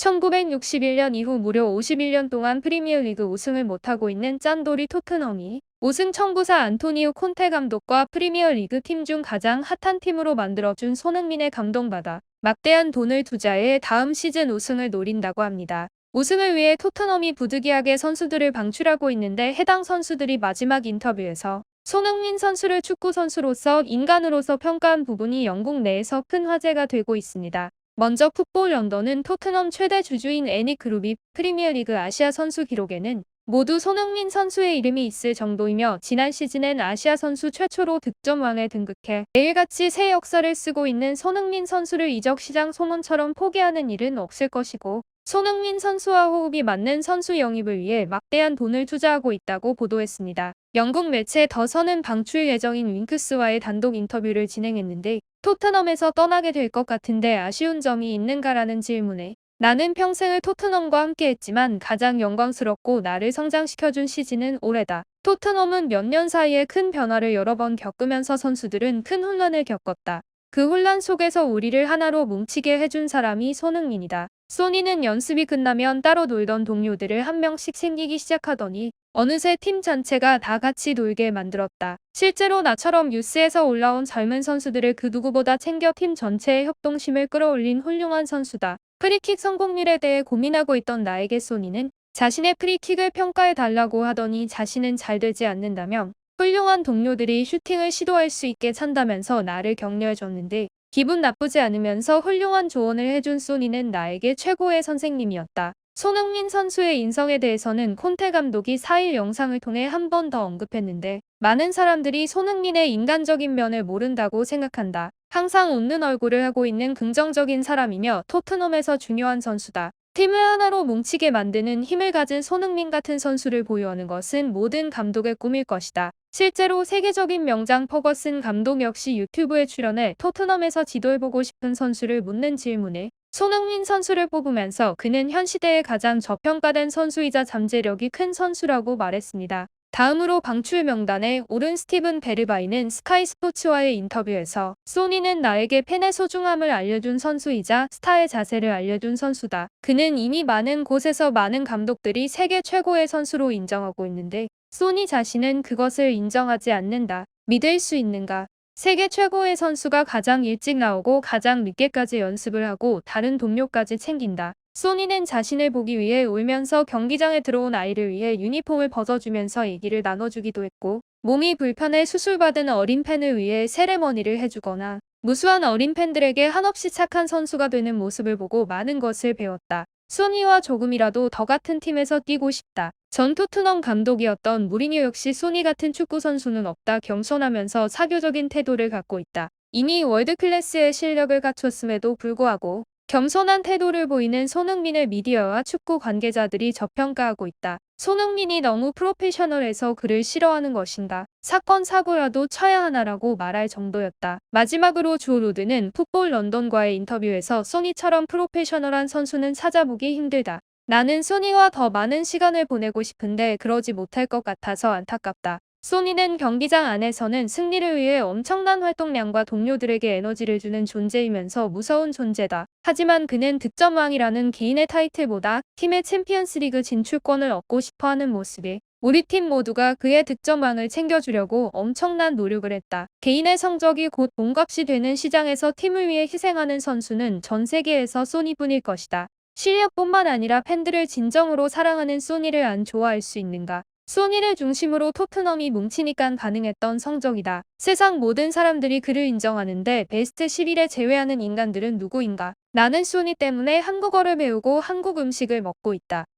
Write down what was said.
1961년 이후 무려 51년 동안 프리미어리그 우승을 못하고 있는 짠돌이 토트넘이 우승 청구사 안토니오 콘테 감독과 프리미어리그 팀 중 가장 핫한 팀으로 만들어준 손흥민의 감동받아 막대한 돈을 투자해 다음 시즌 우승을 노린다고 합니다. 우승을 위해 토트넘이 부득이하게 선수들을 방출하고 있는데 해당 선수들이 마지막 인터뷰에서 손흥민 선수를 축구 선수로서 인간으로서 평가한 부분이 영국 내에서 큰 화제가 되고 있습니다. 먼저 풋볼 런던은 토트넘 최대 주주인 애닉그룹이 프리미어리그 아시아 선수 기록에는 모두 손흥민 선수의 이름이 있을 정도이며 지난 시즌엔 아시아 선수 최초로 득점왕에 등극해 매일같이 새 역사를 쓰고 있는 손흥민 선수를 이적 시장 소문처럼 포기하는 일은 없을 것이고 손흥민 선수와 호흡이 맞는 선수 영입을 위해 막대한 돈을 투자하고 있다고 보도했습니다. 영국 매체 더선은 방출 예정인 윙크스와의 단독 인터뷰를 진행했는데 토트넘에서 떠나게 될 것 같은데 아쉬운 점이 있는가라는 질문에 나는 평생을 토트넘과 함께했지만 가장 영광스럽고 나를 성장시켜준 시즌은 올해다. 토트넘은 몇 년 사이에 큰 변화를 여러 번 겪으면서 선수들은 큰 혼란을 겪었다. 그 혼란 속에서 우리를 하나로 뭉치게 해준 사람이 손흥민이다. 소니는 연습이 끝나면 따로 놀던 동료들을 한 명씩 생기기 시작하더니 어느새 팀 전체가 다 같이 놀게 만들었다. 실제로 나처럼 뉴스에서 올라온 젊은 선수들을 그 누구보다 챙겨 팀 전체의 협동심을 끌어올린 훌륭한 선수다. 프리킥 성공률에 대해 고민하고 있던 나에게 소니는 자신의 프리킥을 평가해 달라고 하더니 자신은 잘 되지 않는다며 훌륭한 동료들이 슈팅을 시도할 수 있게 찬다면서 나를 격려해줬는데 기분 나쁘지 않으면서 훌륭한 조언을 해준 소니는 나에게 최고의 선생님이었다. 손흥민 선수의 인성에 대해서는 콘테 감독이 4일 영상을 통해 한 번 더 언급했는데 많은 사람들이 손흥민의 인간적인 면을 모른다고 생각한다. 항상 웃는 얼굴을 하고 있는 긍정적인 사람이며 토트넘에서 중요한 선수다. 팀을 하나로 뭉치게 만드는 힘을 가진 손흥민 같은 선수를 보유하는 것은 모든 감독의 꿈일 것이다. 실제로 세계적인 명장 퍼거슨 감독 역시 유튜브에 출연해 토트넘에서 지도해보고 싶은 선수를 묻는 질문에 손흥민 선수를 뽑으면서 그는 현 시대에 가장 저평가된 선수이자 잠재력이 큰 선수라고 말했습니다. 다음으로 방출 명단에 오른 스티븐 베르바이는 스카이 스포츠와의 인터뷰에서 소니는 나에게 팬의 소중함을 알려준 선수이자 스타의 자세를 알려준 선수다. 그는 이미 많은 곳에서 많은 감독들이 세계 최고의 선수로 인정하고 있는데 소니 자신은 그것을 인정하지 않는다. 믿을 수 있는가? 세계 최고의 선수가 가장 일찍 나오고 가장 늦게까지 연습을 하고 다른 동료까지 챙긴다. 소니는 자신을 보기 위해 울면서 경기장에 들어온 아이를 위해 유니폼을 벗어주면서 얘기를 나눠주기도 했고 몸이 불편해 수술받은 어린 팬을 위해 세레머니를 해주거나 무수한 어린 팬들에게 한없이 착한 선수가 되는 모습을 보고 많은 것을 배웠다. 소니와 조금이라도 더 같은 팀에서 뛰고 싶다. 전 토트넘 감독이었던 무리뉴 역시 소니 같은 축구 선수는 없다 겸손하면서 사교적인 태도를 갖고 있다. 이미 월드클래스의 실력을 갖췄음에도 불구하고 겸손한 태도를 보이는 손흥민을 미디어와 축구 관계자들이 저평가하고 있다. 손흥민이 너무 프로페셔널해서 그를 싫어하는 것인가. 사건 사고라도 쳐야 하나라고 말할 정도였다. 마지막으로 조 로드는 풋볼 런던과의 인터뷰에서 소니처럼 프로페셔널한 선수는 찾아보기 힘들다. 나는 소니와 더 많은 시간을 보내고 싶은데 그러지 못할 것 같아서 안타깝다. 소니는 경기장 안에서는 승리를 위해 엄청난 활동량과 동료들에게 에너지를 주는 존재이면서 무서운 존재다. 하지만 그는 득점왕이라는 개인의 타이틀보다 팀의 챔피언스리그 진출권을 얻고 싶어하는 모습에 우리 팀 모두가 그의 득점왕을 챙겨주려고 엄청난 노력을 했다. 개인의 성적이 곧 몸값이 되는 시장에서 팀을 위해 희생하는 선수는 전 세계에서 소니뿐일 것이다. 실력뿐만 아니라 팬들을 진정으로 사랑하는 소니를 안 좋아할 수 있는가? 소니를 중심으로 토트넘이 뭉치니깐 가능했던 성적이다. 세상 모든 사람들이 그를 인정하는데 베스트 11에 제외하는 인간들은 누구인가? 나는 소니 때문에 한국어를 배우고 한국 음식을 먹고 있다.